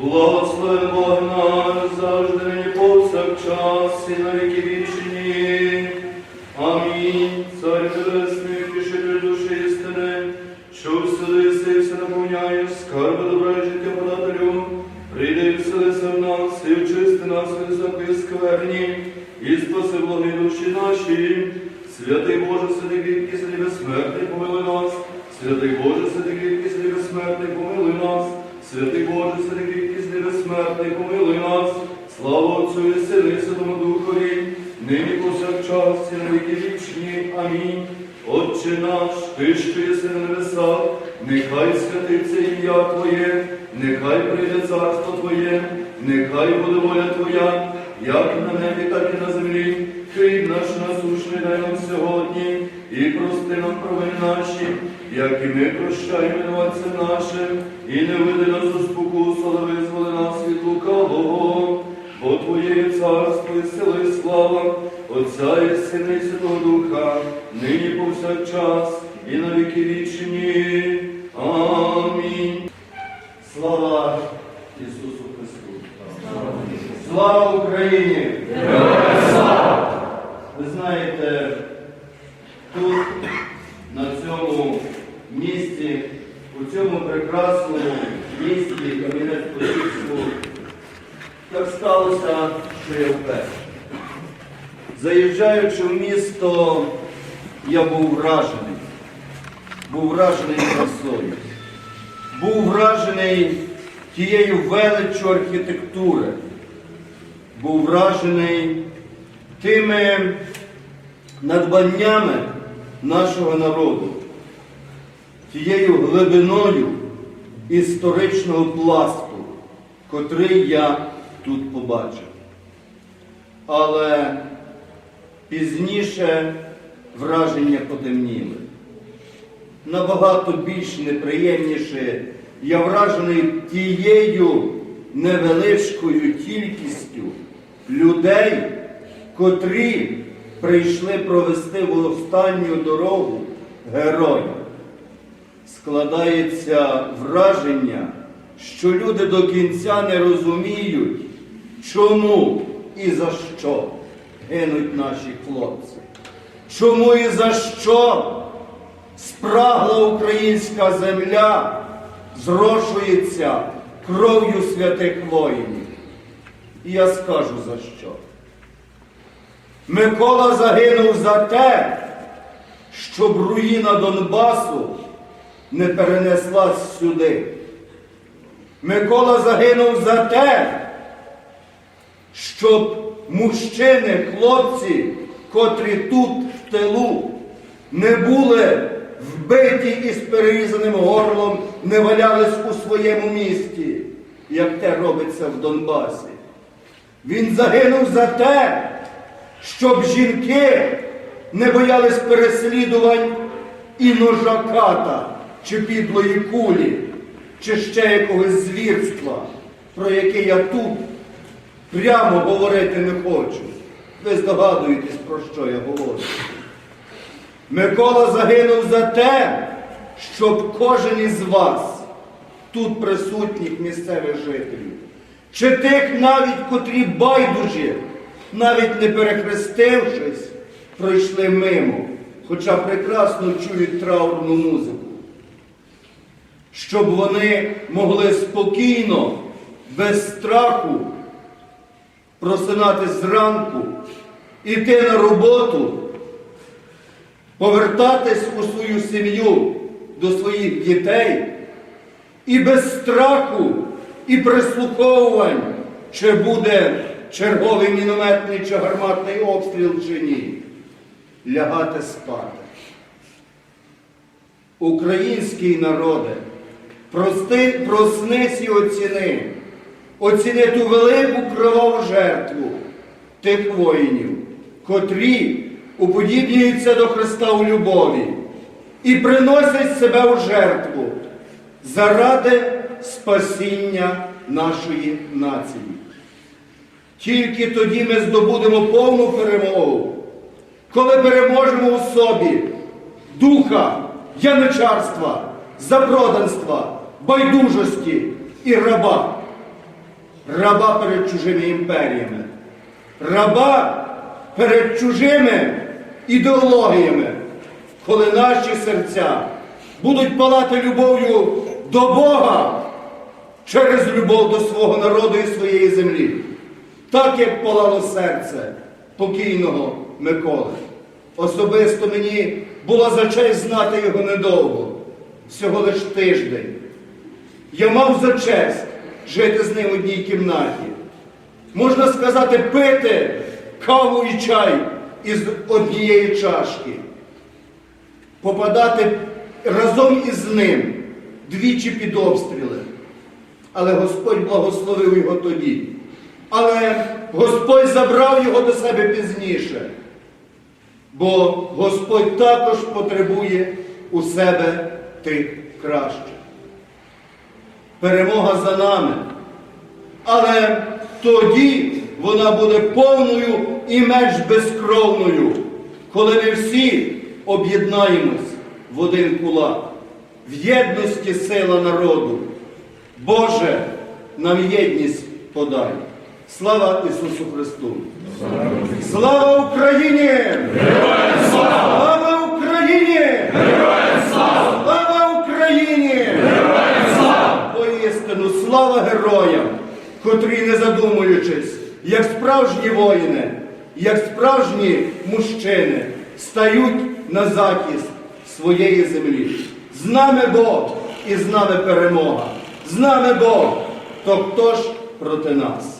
Благослови Бог наш завжди нині повсякчас і на віки вічні. Амінь. Царь Небесний, втішитель душі істини, що вселився і все наповняєш, скарби добра життя подателю, прийди і вселися в нас, і очисти нас від всякої скверні, і спаси душі наші. Святий Боже, святий кріпкий, святий безсмертний, помилуй нас. Святий Боже, святий кріпкий, святий помилуй нас. Святий Боже, святий безсмертний, помилуй нас. Слава Отцю і Сину і Святому Духові, нині повсякчас і на віки вічні. Амінь. Отче наш, ти, що єси на небесах, нехай святиться ім'я Твоє, нехай прийде царство Твоє, нехай буде воля Твоя, як на небі, так і на землі. Хліб наш насущний дай нам сьогодні, і прости нам провини наші, як і ми прощаємо винуватцям нашим, і не веди нас у спокусу, але визволи нас від лукавого. Бо Твоє царство і сила, і слава, Отця і Сина і Святого Духа, нині повсякчас і на віки вічні. Амінь. Слава Ісусу Христу! Слава Україні! Слава! Ви знаєте, тут, на цьому місці, у цьому прекрасному місті Кам'янець-Подільську, так сталося, що я вперше. Заїжджаючи в місто, я був вражений. Був вражений красою. Був вражений тією величчю архітектури. Був вражений тими надбаннями нашого народу, тією глибиною історичного пласту, котрий я тут побачив. Але пізніше враження потемніли. Набагато більш неприємніше я вражений тією невеличкою кількістю людей, котрі прийшли провести в останню дорогу героїв. Складається враження, що люди до кінця не розуміють, чому і за що гинуть наші хлопці. Чому і за що спрагла українська земля зрошується кров'ю святих воїнів. І я скажу за що. Микола загинув за те, щоб руїна Донбасу не перенеслась сюди. Микола загинув за те, щоб мужчини, хлопці, котрі тут в тилу, не були вбиті із перерізаним горлом, не валялись у своєму місті, як те робиться в Донбасі. Він загинув за те, щоб жінки не боялись переслідувань і ножа ката, чи підлої кулі, чи ще якогось звірства, про яке я тут прямо говорити не хочу. Ви здогадуєтесь, про що я говорю. Микола загинув за те, щоб кожен із вас, тут присутніх місцевих жителів, чи тих навіть, котрі байдужі, навіть не перехрестившись, пройшли мимо, хоча прекрасно чують траурну музику. Щоб вони могли спокійно, без страху просинатись зранку, іти на роботу, повертатись у свою сім'ю до своїх дітей і без страху і прислуховувань, чи буде черговий мінометний чи гарматний обстріл чи ні, лягати спати. Український народе, прости, проснись і оціни, оціни ту велику кроваву жертву тих воїнів, котрі уподібнюються до Христа у любові і приносять себе у жертву заради спасіння нашої нації. Тільки тоді ми здобудемо повну перемогу, коли переможемо у собі духа, яничарства, запроданства, байдужості і раба. раба перед чужими імперіями, раба перед чужими ідеологіями, коли наші серця будуть палати любов'ю до Бога через любов до свого народу і своєї землі, так як палало серце покійного Миколи. Особисто мені було за честь знати його недовго, всього лиш тиждень. Я мав за честь жити з ним в одній кімнаті. Можна сказати, пити каву і чай із однієї чашки, попадати разом із ним двічі під обстріли. Але Господь благословив його тоді. Але Господь забрав його до себе пізніше. Бо Господь також потребує у себе тих кращих. Перемога за нами. Але тоді вона буде повною і менш безкровною, коли ми всі об'єднаємось в один кулак, в єдності сила народу. Боже, нам єдність подай. Слава Ісусу Христу! Слава Україні! Слава Україні! Слава Україні! Поістину, слава героям, котрі, не задумуючись, як справжні воїни, як справжні мужчини, стають на захист своєї землі. З нами Бог і з нами перемога. З нами Бог, то хто ж проти нас?